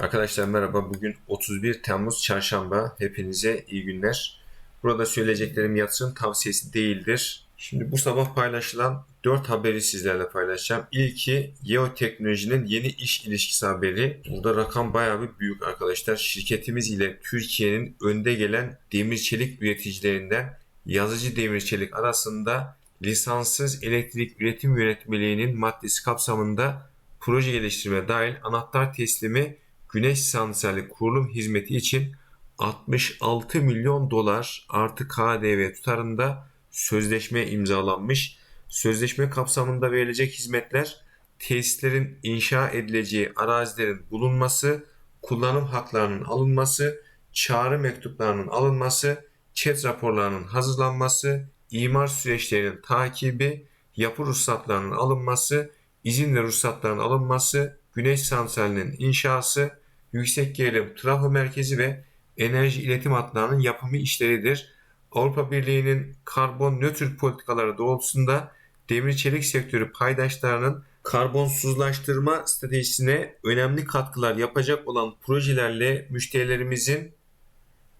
Arkadaşlar merhaba. Bugün 31 Temmuz Çarşamba. Hepinize iyi günler. Burada söyleyeceklerim yatırım tavsiyesi değildir. Şimdi bu sabah paylaşılan 4 haberi sizlerle paylaşacağım. İlki Yeoteknoloji'nin yeni iş ilişkisi haberi. Burada rakam bayağı bir büyük arkadaşlar. Şirketimiz ile Türkiye'nin önde gelen demir çelik üreticilerinden yazıcı demir çelik arasında lisanssız elektrik üretim yönetmeliğinin maddesi kapsamında proje geliştirme dahil anahtar teslimi güneş santrali kurulum hizmeti için 66 milyon dolar artı KDV tutarında sözleşme imzalanmış. Sözleşme kapsamında verilecek hizmetler tesislerin inşa edileceği arazilerin bulunması, kullanım haklarının alınması, çağrı mektuplarının alınması, çet raporlarının hazırlanması, imar süreçlerinin takibi, yapı ruhsatlarının alınması, izin ve ruhsatların alınması, güneş santralinin inşası, yüksek gerilim trafo merkezi ve enerji iletim hatlarının yapımı işleridir. Avrupa Birliği'nin karbon nötr politikaları doğrultusunda demir çelik sektörü paydaşlarının karbonsuzlaştırma stratejisine önemli katkılar yapacak olan projelerle müşterilerimizin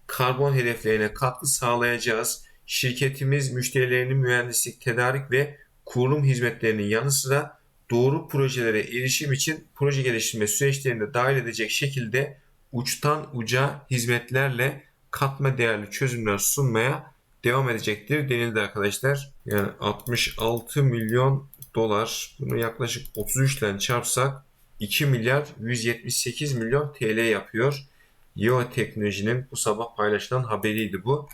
karbon hedeflerine katkı sağlayacağız. Şirketimiz müşterilerinin mühendislik, tedarik ve kurulum hizmetlerinin yanı sıra doğru projelere erişim için proje geliştirme süreçlerinde dahil edecek şekilde uçtan uca hizmetlerle katma değerli çözümler sunmaya devam edecektir denildi arkadaşlar. Yani 66 milyon dolar bunu yaklaşık 33 ile çarpsak 2 milyar 178 milyon TL yapıyor. Yeo Teknoloji'nin bu sabah paylaşılan haberiydi bu.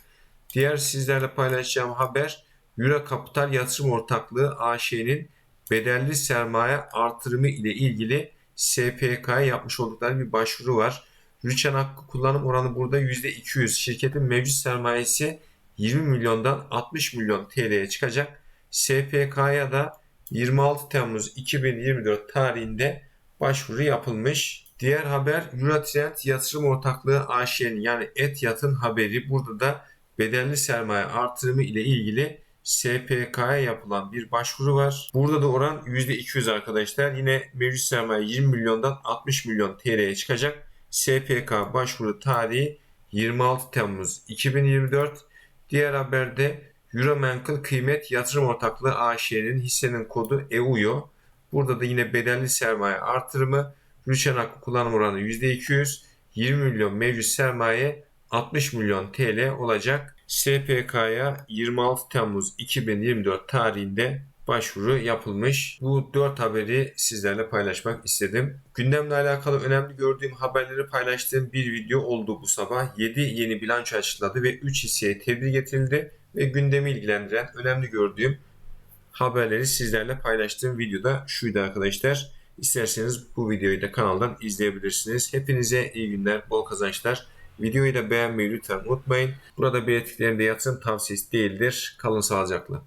Diğer sizlerle paylaşacağım haber Euro Kapital Yatırım Ortaklığı AŞ'nin bedelli sermaye artırımı ile ilgili SPK'ya yapmış oldukları bir başvuru var. Rüçhan hakkı kullanım oranı burada %200. Şirketin mevcut sermayesi 20 milyondan 60 milyon TL'ye çıkacak. SPK'ya da 26 Temmuz 2024 tarihinde başvuru yapılmış. Diğer haber Eurotrend Yatırım Ortaklığı AŞ'nin yani ETYAT'ın haberi. Burada da bedelli sermaye artırımı ile ilgili SPK'ya yapılan bir başvuru var. Burada da oran %200 arkadaşlar. Yine mevcut sermaye 20 milyondan 60 milyon TL'ye çıkacak. SPK başvuru tarihi 26 Temmuz 2024. Diğer haberde Euromenkul Kıymet Yatırım Ortaklığı AŞ'nin hissenin kodu EUYO. Burada da yine bedelli sermaye artırımı, rüçhan hakkı kullanım oranı %200, 20 milyon mevcut sermaye 60 milyon TL olacak. SPK'ya 26 Temmuz 2024 tarihinde başvuru yapılmış. Bu 4 haberi sizlerle paylaşmak istedim. Gündemle alakalı önemli gördüğüm haberleri paylaştığım bir video oldu bu sabah. 7 yeni bilanço açıkladı ve 3 hisseye tedbir getirildi ve gündemi ilgilendiren önemli gördüğüm haberleri sizlerle paylaştığım videoda şuydu arkadaşlar. İsterseniz bu videoyu da kanaldan izleyebilirsiniz. Hepinize iyi günler, bol kazançlar. Videoyu da beğenmeyi lütfen unutmayın. Burada belirttiklerimde yatırım tavsiyesi değildir. Kalın sağlıcakla.